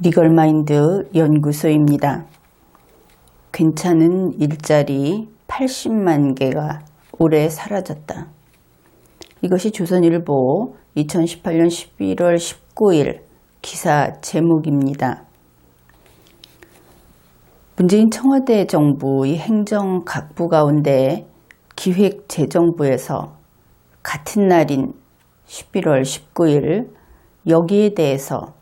리걸마인드 연구소입니다. 괜찮은 일자리 80만 개가 올해 사라졌다. 이것이 조선일보 2018년 11월 19일 기사 제목입니다. 문재인 청와대 정부의 행정 각부 가운데 기획재정부에서 같은 날인 11월 19일 여기에 대해서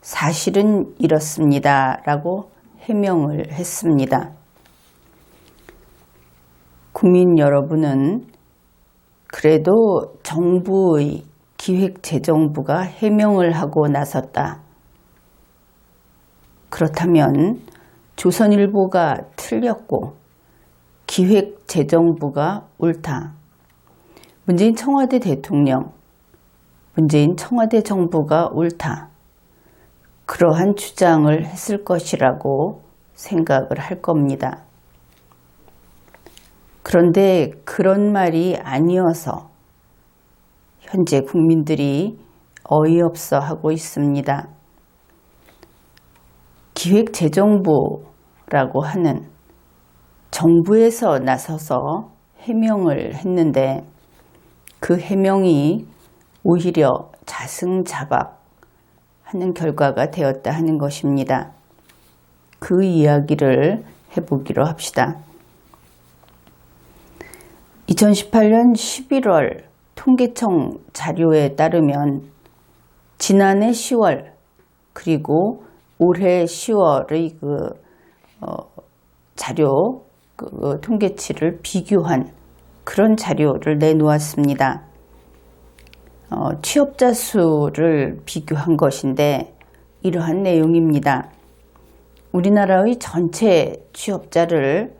사실은 이렇습니다. 라고 해명을 했습니다. 국민 여러분은 그래도 정부의 기획재정부가 해명을 하고 나섰다. 그렇다면 조선일보가 틀렸고 기획재정부가 옳다. 문재인 청와대 대통령, 문재인 청와대 정부가 옳다. 그러한 주장을 했을 것이라고 생각을 할 겁니다. 그런데 그런 말이 아니어서 현재 국민들이 어이없어 하고 있습니다. 기획재정부라고 하는 정부에서 나서서 해명을 했는데 그 해명이 오히려 자승자박 하는 결과가 되었다 하는 것입니다. 그 이야기를 해보기로 합시다. 2018년 11월 통계청 자료에 따르면 지난해 10월 그리고 올해 10월의 그 어, 자료 그 통계치를 비교한 그런 자료를 내놓았습니다. 어, 취업자 수를 비교한 것인데 이러한 내용입니다. 우리나라의 전체 취업자를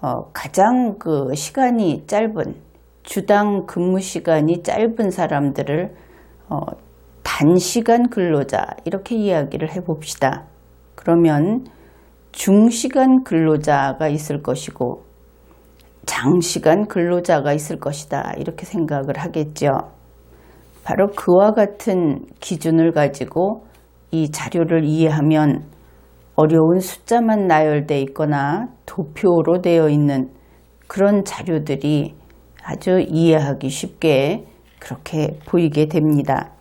어, 가장 그 시간이 짧은 주당 근무 시간이 짧은 사람들을 어, 단시간 근로자 이렇게 이야기를 해봅시다. 그러면 중시간 근로자가 있을 것이고 장시간 근로자가 있을 것이다 이렇게 생각을 하겠죠. 바로 그와 같은 기준을 가지고 이 자료를 이해하면 어려운 숫자만 나열되어 있거나 도표로 되어 있는 그런 자료들이 아주 이해하기 쉽게 그렇게 보이게 됩니다.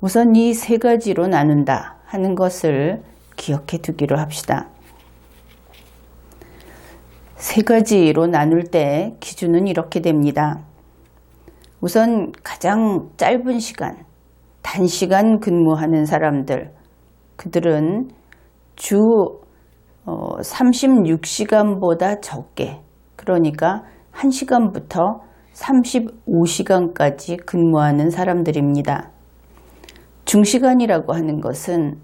우선 이 세 가지로 나눈다 하는 것을 기억해 두기로 합시다. 세 가지로 나눌 때 기준은 이렇게 됩니다. 우선 가장 짧은 시간, 단시간 근무하는 사람들, 그들은 주 36시간보다 어, 적게, 그러니까 1시간부터 35시간까지 근무하는 사람들입니다. 중시간이라고 하는 것은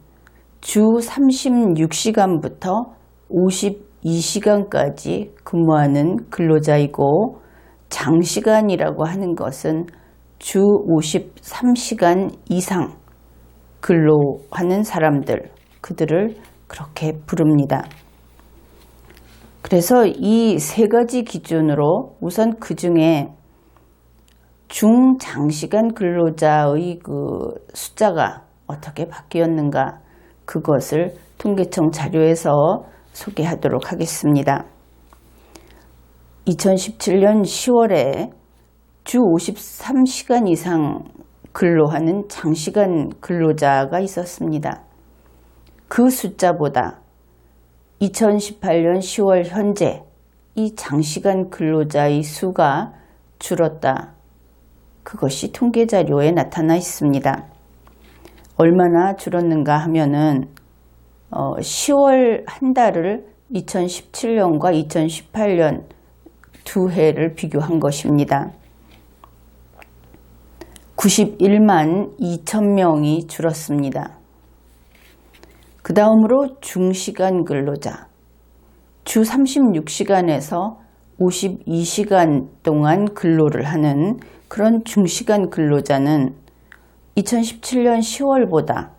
주 36시간부터 52시간까지 근무하는 근로자이고 장시간이라고 하는 것은 주 53시간 이상 근로하는 사람들, 그들을 그렇게 부릅니다. 그래서 이 세 가지 기준으로 우선 그 중에 중장시간 근로자의 그 숫자가 어떻게 바뀌었는가 그것을 통계청 자료에서 소개하도록 하겠습니다. 2017년 10월에 주 53시간 이상 근로하는 장시간 근로자가 있었습니다. 그 숫자보다 2018년 10월 현재 이 장시간 근로자의 수가 줄었다. 그것이 통계 자료에 나타나 있습니다. 얼마나 줄었는가 하면은 어, 10월 한 달을 2017년과 2018년 두 해를 비교한 것입니다. 91만 2천 명이 줄었습니다. 그 다음으로 중시간 근로자. 주 36시간에서 52시간 동안 근로를 하는 그런 중시간 근로자는 2017년 10월보다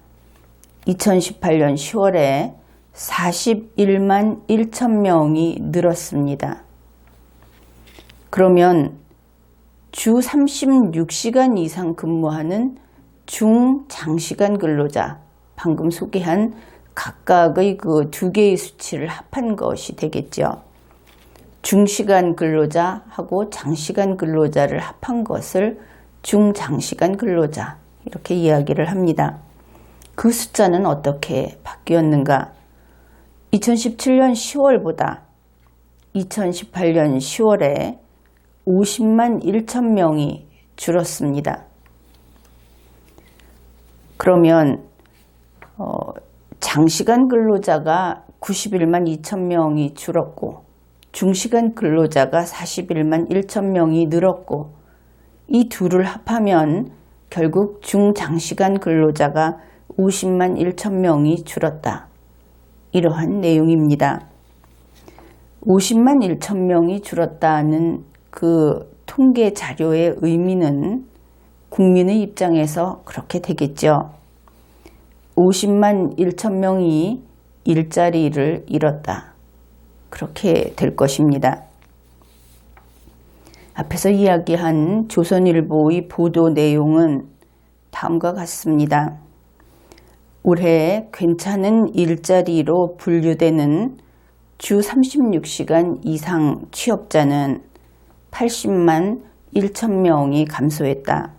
2018년 10월에 41만 1천 명이 늘었습니다. 그러면 주 36시간 이상 근무하는 중장시간 근로자, 방금 소개한 각각의 그 두 개의 수치를 합한 것이 되겠죠. 중시간 근로자하고 장시간 근로자를 합한 것을 중장시간 근로자 이렇게 이야기를 합니다. 그 숫자는 어떻게 바뀌었는가? 2017년 10월보다 2018년 10월에 50만 1천 명이 줄었습니다. 그러면 어, 장시간 근로자가 91만 2천 명이 줄었고 중시간 근로자가 41만 1천 명이 늘었고 이 둘을 합하면 결국 중장시간 근로자가 50만 1천 명이 줄었다. 이러한 내용입니다. 50만 1천 명이 줄었다는 그 통계 자료의 의미는 국민의 입장에서 그렇게 되겠죠. 50만 1천 명이 일자리를 잃었다. 그렇게 될 것입니다. 앞에서 이야기한 조선일보의 보도 내용은 다음과 같습니다. 올해 괜찮은 일자리로 분류되는 주 36시간 이상 취업자는 80만 1천 명이 감소했다.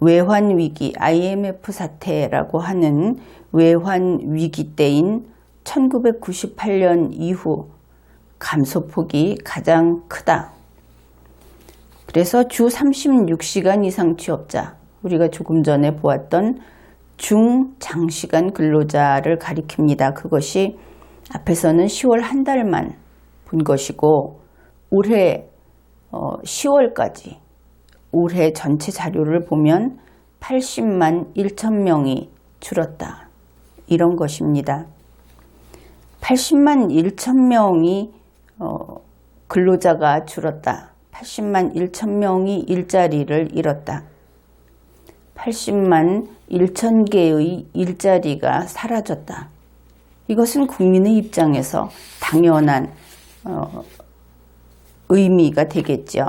외환 위기 IMF 사태라고 하는 외환 위기 때인 1998년 이후 감소폭이 가장 크다. 그래서 주 36시간 이상 취업자, 우리가 조금 전에 보았던 중장시간 근로자를 가리킵니다. 그것이 앞에서는 10월 한 달만 본 것이고 올해 10월까지 어, 올해 전체 자료를 보면 80만 1천 명이 줄었다. 이런 것입니다. 80만 1천 명이 어, 근로자가 줄었다. 80만 1천 명이 일자리를 잃었다. 80만 1천 개의 일자리가 사라졌다. 이것은 국민의 입장에서 당연한 어, 의미가 되겠죠.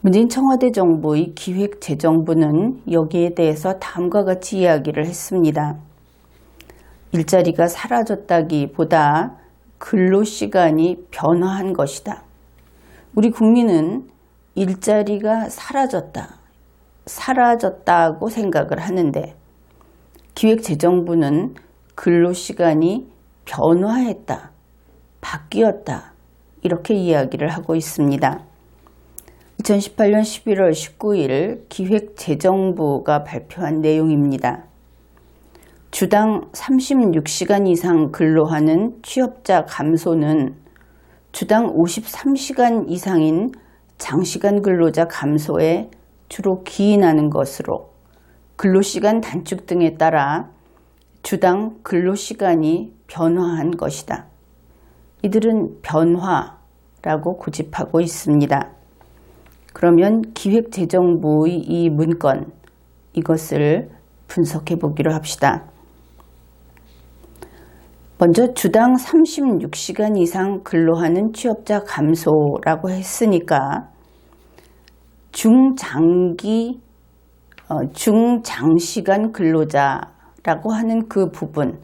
문재인 청와대 정부의 기획재정부는 여기에 대해서 다음과 같이 이야기를 했습니다. 일자리가 사라졌다기보다 근로시간이 변화한 것이다. 우리 국민은 일자리가 사라졌다. 사라졌다고 생각을 하는데 기획재정부는 근로시간이 변화했다. 바뀌었다. 이렇게 이야기를 하고 있습니다. 2018년 11월 19일 기획재정부가 발표한 내용입니다. 주당 36시간 이상 근로하는 취업자 감소는 주당 53시간 이상인 장시간 근로자 감소에 주로 기인하는 것으로 근로시간 단축 등에 따라 주당 근로시간이 변화한 것이다. 이들은 변화라고 고집하고 있습니다. 그러면 기획재정부의 이 문건 이것을 분석해 보기로 합시다. 먼저 주당 36시간 이상 근로하는 취업자 감소라고 했으니까 중장기 어, 중장시간 근로자라고 하는 그 부분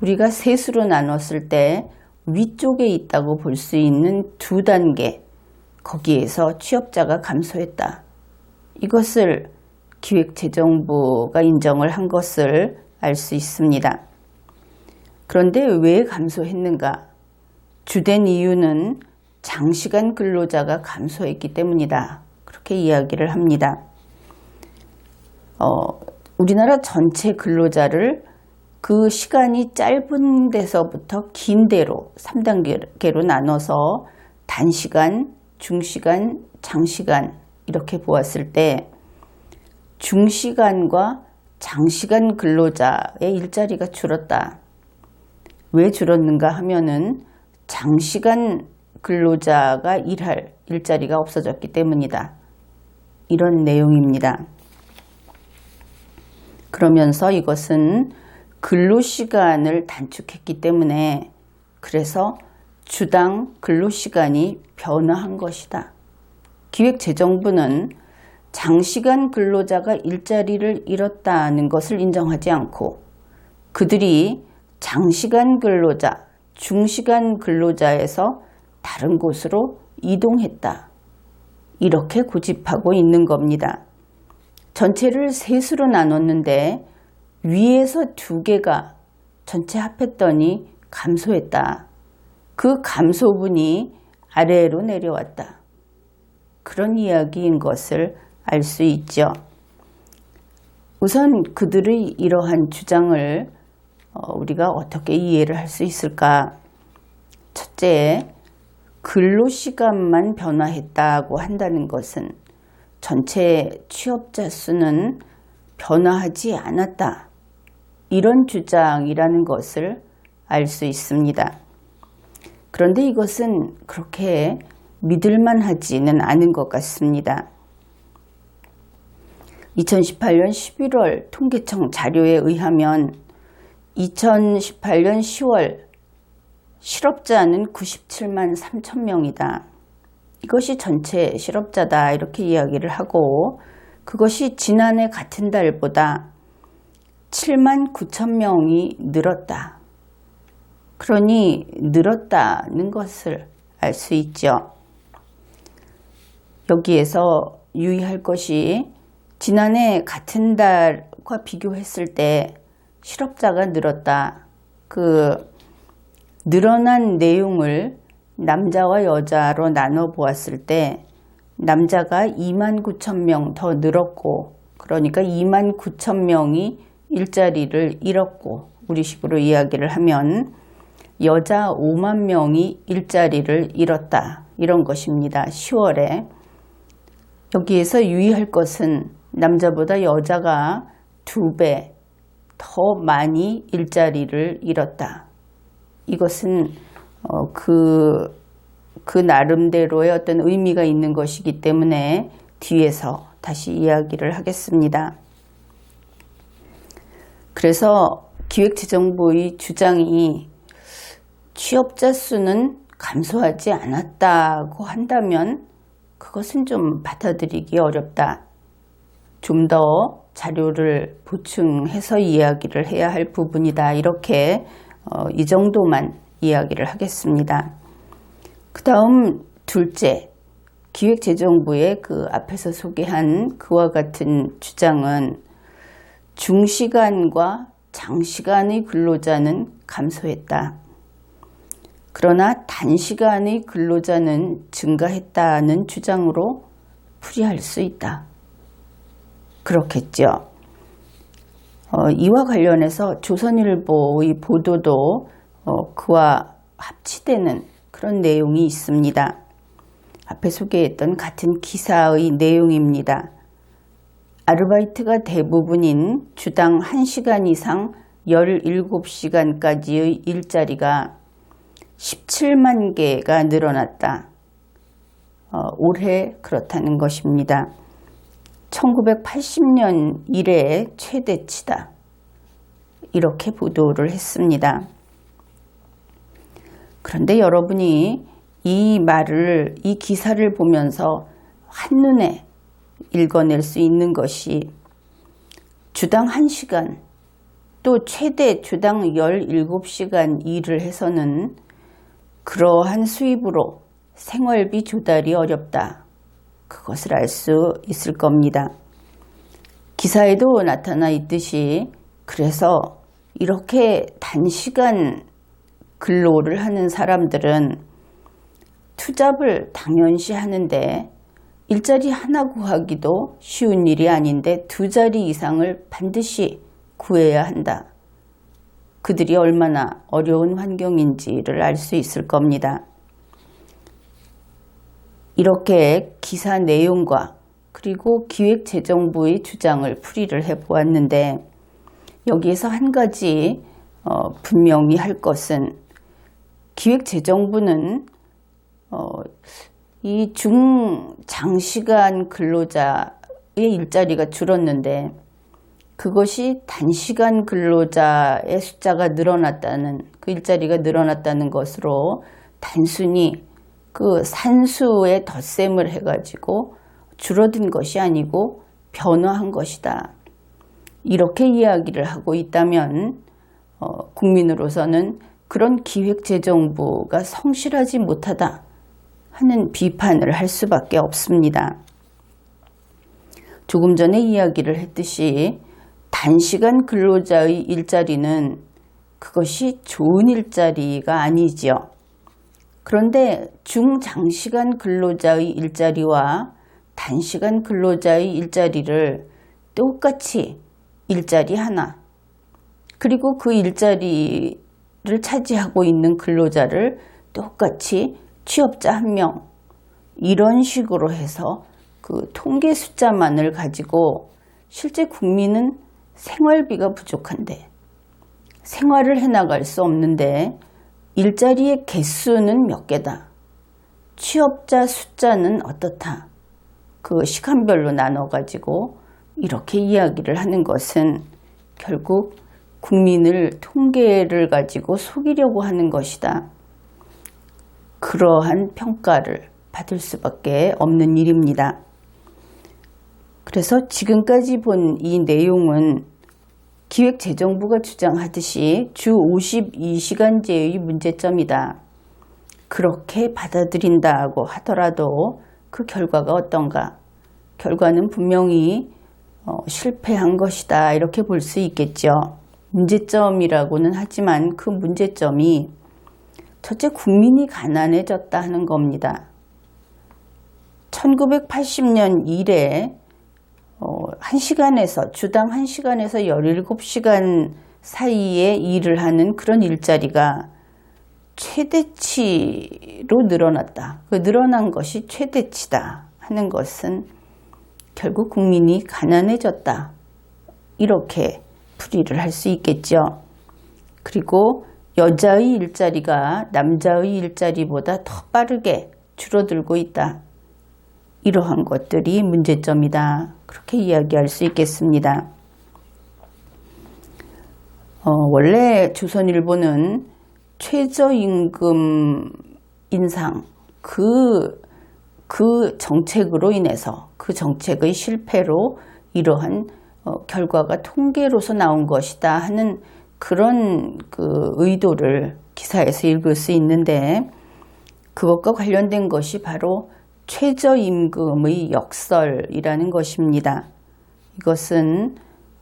우리가 셋으로 나눴을 때 위쪽에 있다고 볼 수 있는 두 단계 거기에서 취업자가 감소했다. 이것을 기획재정부가 인정을 한 것을 알 수 있습니다. 그런데 왜 감소했는가? 주된 이유는 장시간 근로자가 감소했기 때문이다. 그렇게 이야기를 합니다. 어, 우리나라 전체 근로자를 그 시간이 짧은 데서부터 긴 데로 3단계로 나눠서 단시간, 중시간, 장시간 이렇게 보았을 때 중시간과 장시간 근로자의 일자리가 줄었다. 왜 줄었는가 하면은 장시간 근로자가 일할 일자리가 없어졌기 때문이다. 이런 내용입니다. 그러면서 이것은 근로시간을 단축했기 때문에 그래서 주당 근로시간이 변화한 것이다. 기획재정부는 장시간 근로자가 일자리를 잃었다는 것을 인정하지 않고 그들이 장시간 근로자, 중시간 근로자에서 다른 곳으로 이동했다. 이렇게 고집하고 있는 겁니다. 전체를 셋으로 나눴는데 위에서 두 개가 전체 합했더니 감소했다. 그 감소분이 아래로 내려왔다. 그런 이야기인 것을 알 수 있죠. 우선 그들의 이러한 주장을 어, 우리가 어떻게 이해를 할 수 있을까? 첫째, 근로시간만 변화했다고 한다는 것은 전체 취업자 수는 변화하지 않았다. 이런 주장이라는 것을 알 수 있습니다. 그런데 이것은 그렇게 믿을만 하지는 않은 것 같습니다. 2018년 11월 통계청 자료에 의하면 2018년 10월 실업자는 97만 3천 명이다. 이것이 전체 실업자다 이렇게 이야기를 하고 그것이 지난해 같은 달보다 7만 9천 명이 늘었다. 그러니 늘었다는 것을 알 수 있죠. 여기에서 유의할 것이 지난해 같은 달과 비교했을 때 실업자가 늘었다. 그 늘어난 내용을 남자와 여자로 나눠 보았을 때 남자가 2만 9천 명 더 늘었고 그러니까 2만 9천 명이 일자리를 잃었고 우리식으로 이야기를 하면 여자 5만 명이 일자리를 잃었다 이런 것입니다. 10월에 여기에서 유의할 것은 남자보다 여자가 두 배 더 많이 일자리를 잃었다. 이것은 어, 그, 그 나름대로의 어떤 의미가 있는 것이기 때문에 뒤에서 다시 이야기를 하겠습니다. 그래서 기획재정부의 주장이 취업자 수는 감소하지 않았다고 한다면 그것은 좀 받아들이기 어렵다. 좀 더 자료를 보충해서 이야기를 해야 할 부분이다. 이렇게 어, 이 정도만 이야기를 하겠습니다. 그 다음 둘째, 기획재정부의 그 앞에서 소개한 그와 같은 주장은 중시간과 장시간의 근로자는 감소했다. 그러나 단시간의 근로자는 증가했다는 주장으로 풀이할 수 있다. 그렇겠죠. 어, 이와 관련해서 조선일보의 보도도 어, 그와 합치되는 그런 내용이 있습니다. 앞에 소개했던 같은 기사의 내용입니다. 아르바이트가 대부분인 주당 1시간 이상 17시간까지의 일자리가 17만 개가 늘어났다. 어, 올해 그렇다는 것입니다. 1980년 이래 최대치다. 이렇게 보도를 했습니다. 그런데 여러분이 이 말을, 이 기사를 보면서 한눈에 읽어낼 수 있는 것이 주당 1시간 또 최대 주당 17시간 일을 해서는 그러한 수입으로 생활비 조달이 어렵다. 그것을 알 수 있을 겁니다. 기사에도 나타나 있듯이 그래서 이렇게 단시간 근로를 하는 사람들은 투잡을 당연시 하는데 일자리 하나 구하기도 쉬운 일이 아닌데 두 자리 이상을 반드시 구해야 한다. 그들이 얼마나 어려운 환경인지를 알 수 있을 겁니다. 이렇게 기사 내용과 그리고 기획재정부의 주장을 풀이를 해 보았는데 여기에서 한 가지 어, 분명히 할 것은 기획재정부는 어, 이 중장시간 근로자의 일자리가 줄었는데 그것이 단시간 근로자의 숫자가 늘어났다는 그 일자리가 늘어났다는 것으로 단순히 그 산수의 덧셈을 해가지고 줄어든 것이 아니고 변화한 것이다. 이렇게 이야기를 하고 있다면 어, 국민으로서는 그런 기획재정부가 성실하지 못하다 하는 비판을 할 수밖에 없습니다. 조금 전에 이야기를 했듯이 단시간 근로자의 일자리는 그것이 좋은 일자리가 아니지요. 그런데 중장시간 근로자의 일자리와 단시간 근로자의 일자리를 똑같이 일자리 하나, 그리고 그 일자리를 차지하고 있는 근로자를 똑같이 취업자 한 명, 이런 식으로 해서 그 통계 숫자만을 가지고 실제 국민은 생활비가 부족한데 생활을 해나갈 수 없는데 일자리의 개수는 몇 개다. 취업자 숫자는 어떻다. 그 시간별로 나눠가지고 이렇게 이야기를 하는 것은 결국 국민을 통계를 가지고 속이려고 하는 것이다. 그러한 평가를 받을 수밖에 없는 일입니다. 그래서 지금까지 본 이 내용은 기획재정부가 주장하듯이 주 52시간제의 문제점이다. 그렇게 받아들인다고 하더라도 그 결과가 어떤가? 결과는 분명히 어, 실패한 것이다. 이렇게 볼 수 있겠죠. 문제점이라고는 하지만 그 문제점이 첫째 국민이 가난해졌다 하는 겁니다. 1980년 이래 어, 1시간에서 주당 1시간에서 17시간 사이에 일을 하는 그런 일자리가 최대치로 늘어났다. 그 늘어난 것이 최대치다 하는 것은 결국 국민이 가난해졌다. 이렇게 풀이를 할 수 있겠죠. 그리고 여자의 일자리가 남자의 일자리보다 더 빠르게 줄어들고 있다. 이러한 것들이 문제점이다. 그렇게 이야기할 수 있겠습니다. 어, 원래 조선일보는 최저임금 인상 그, 그 정책으로 인해서 그 정책의 실패로 이러한 어, 결과가 통계로서 나온 것이다 하는 그런 그 의도를 기사에서 읽을 수 있는데 그것과 관련된 것이 바로 최저임금의 역설이라는 것입니다. 이것은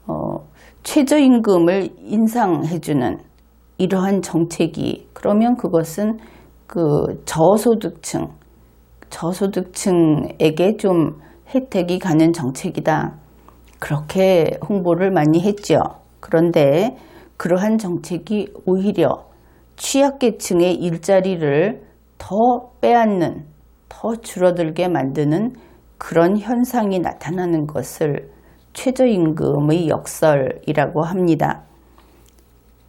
어, 최저임금을 인상해주는 이러한 정책이 그러면 그것은 그 저소득층 저소득층에게 좀 혜택이 가는 정책이다. 그렇게 홍보를 많이 했죠. 그런데 그러한 정책이 오히려 취약계층의 일자리를 더 빼앗는 더 줄어들게 만드는 그런 현상이 나타나는 것을 최저임금의 역설이라고 합니다.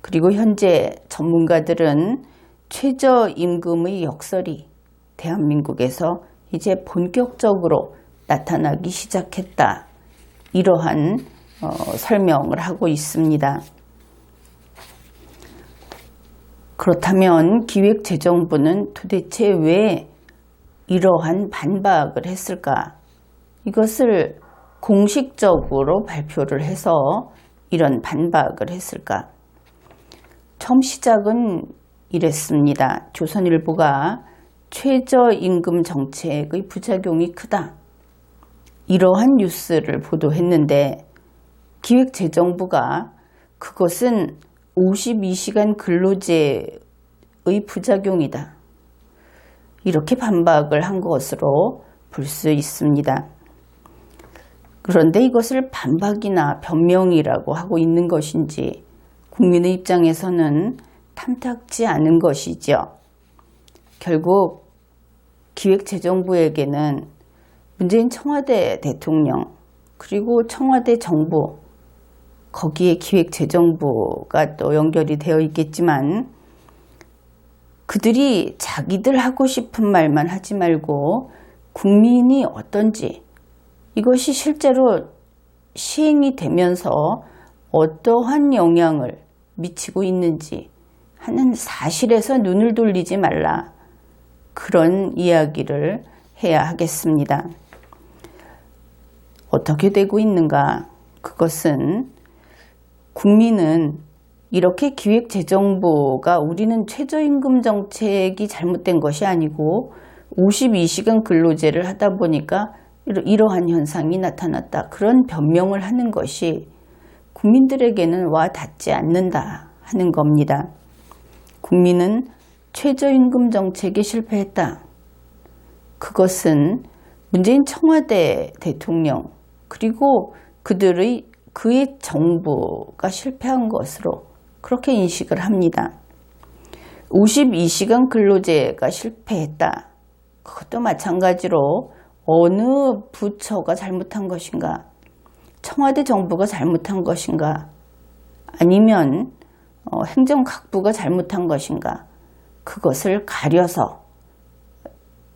그리고 현재 전문가들은 최저임금의 역설이 대한민국에서 이제 본격적으로 나타나기 시작했다. 이러한 어, 설명을 하고 있습니다. 그렇다면 기획재정부는 도대체 왜 이러한 반박을 했을까? 이것을 공식적으로 발표를 해서 이런 반박을 했을까? 처음 시작은 이랬습니다. 조선일보가 최저임금 정책의 부작용이 크다. 이러한 뉴스를 보도했는데 기획재정부가 그것은 52시간 근로제의 부작용이다. 이렇게 반박을 한 것으로 볼 수 있습니다. 그런데 이것을 반박이나 변명이라고 하고 있는 것인지 국민의 입장에서는 탐탁지 않은 것이죠. 결국 기획재정부에게는 문재인 청와대 대통령 그리고 청와대 정부 거기에 기획재정부가 또 연결이 되어 있겠지만 그들이 자기들 하고 싶은 말만 하지 말고 국민이 어떤지 이것이 실제로 시행이 되면서 어떠한 영향을 미치고 있는지 하는 사실에서 눈을 돌리지 말라. 그런 이야기를 해야 하겠습니다. 어떻게 되고 있는가? 그것은 국민은 이렇게 기획재정부가 우리는 최저임금 정책이 잘못된 것이 아니고 52시간 근로제를 하다 보니까 이러- 이러한 현상이 나타났다. 그런 변명을 하는 것이 국민들에게는 와 닿지 않는다 하는 겁니다. 국민은 최저임금 정책에 실패했다. 그것은 문재인 청와대 대통령 그리고 그들의 그의 정부가 실패한 것으로 그렇게 인식을 합니다. 52시간 근로제가 실패했다. 그것도 마찬가지로 어느 부처가 잘못한 것인가? 청와대 정부가 잘못한 것인가? 아니면 어, 행정각부가 잘못한 것인가? 그것을 가려서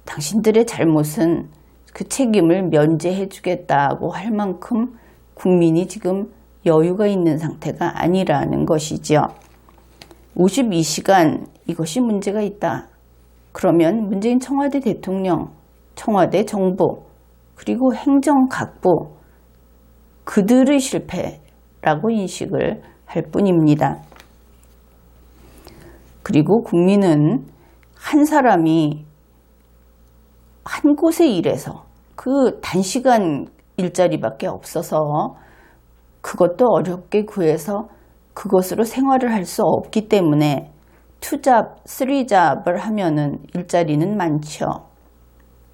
당신들의 잘못은 그 책임을 면제해 주겠다고 할 만큼 국민이 지금 여유가 있는 상태가 아니라는 것이지요. 52시간 이것이 문제가 있다. 그러면 문재인 청와대 대통령, 청와대 정부, 그리고 행정각부 그들의 실패라고 인식을 할 뿐입니다. 그리고 국민은 한 사람이 한 곳에 일해서 그 단시간 일자리밖에 없어서 그것도 어렵게 구해서 그것으로 생활을 할 수 없기 때문에 투잡, 쓰리잡을 하면은 일자리는 많죠.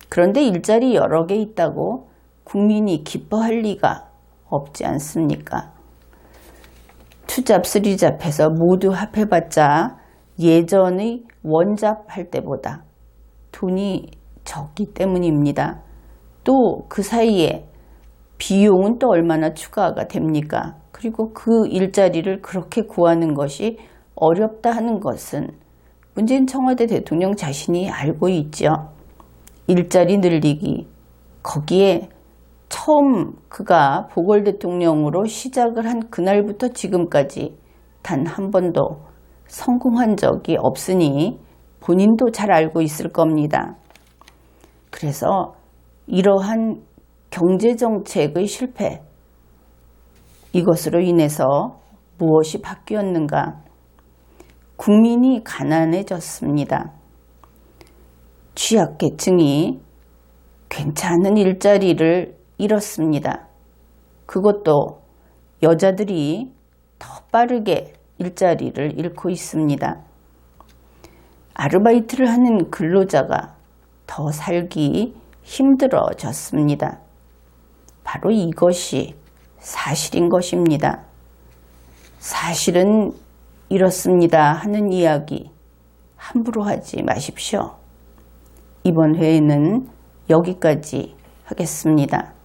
그런데 일자리 여러 개 있다고 국민이 기뻐할 리가 없지 않습니까? 투잡, 쓰리잡해서 모두 합해봤자 예전의 원잡 할 때보다 돈이 적기 때문입니다. 또 그 사이에 비용은 또 얼마나 추가가 됩니까? 그리고 그 일자리를 그렇게 구하는 것이 어렵다 하는 것은 문재인 청와대 대통령 자신이 알고 있죠. 일자리 늘리기. 거기에 처음 그가 보궐 대통령으로 시작을 한 그날부터 지금까지 단 한 번도 성공한 적이 없으니 본인도 잘 알고 있을 겁니다. 그래서 이러한 경제정책의 실패, 이것으로 인해서 무엇이 바뀌었는가? 국민이 가난해졌습니다. 취약계층이 괜찮은 일자리를 잃었습니다. 그것도 여자들이 더 빠르게 일자리를 잃고 있습니다. 아르바이트를 하는 근로자가 더 살기 힘들어졌습니다. 바로 이것이 사실인 것입니다. 사실은 이렇습니다 하는 이야기 함부로 하지 마십시오. 이번 회에는 여기까지 하겠습니다.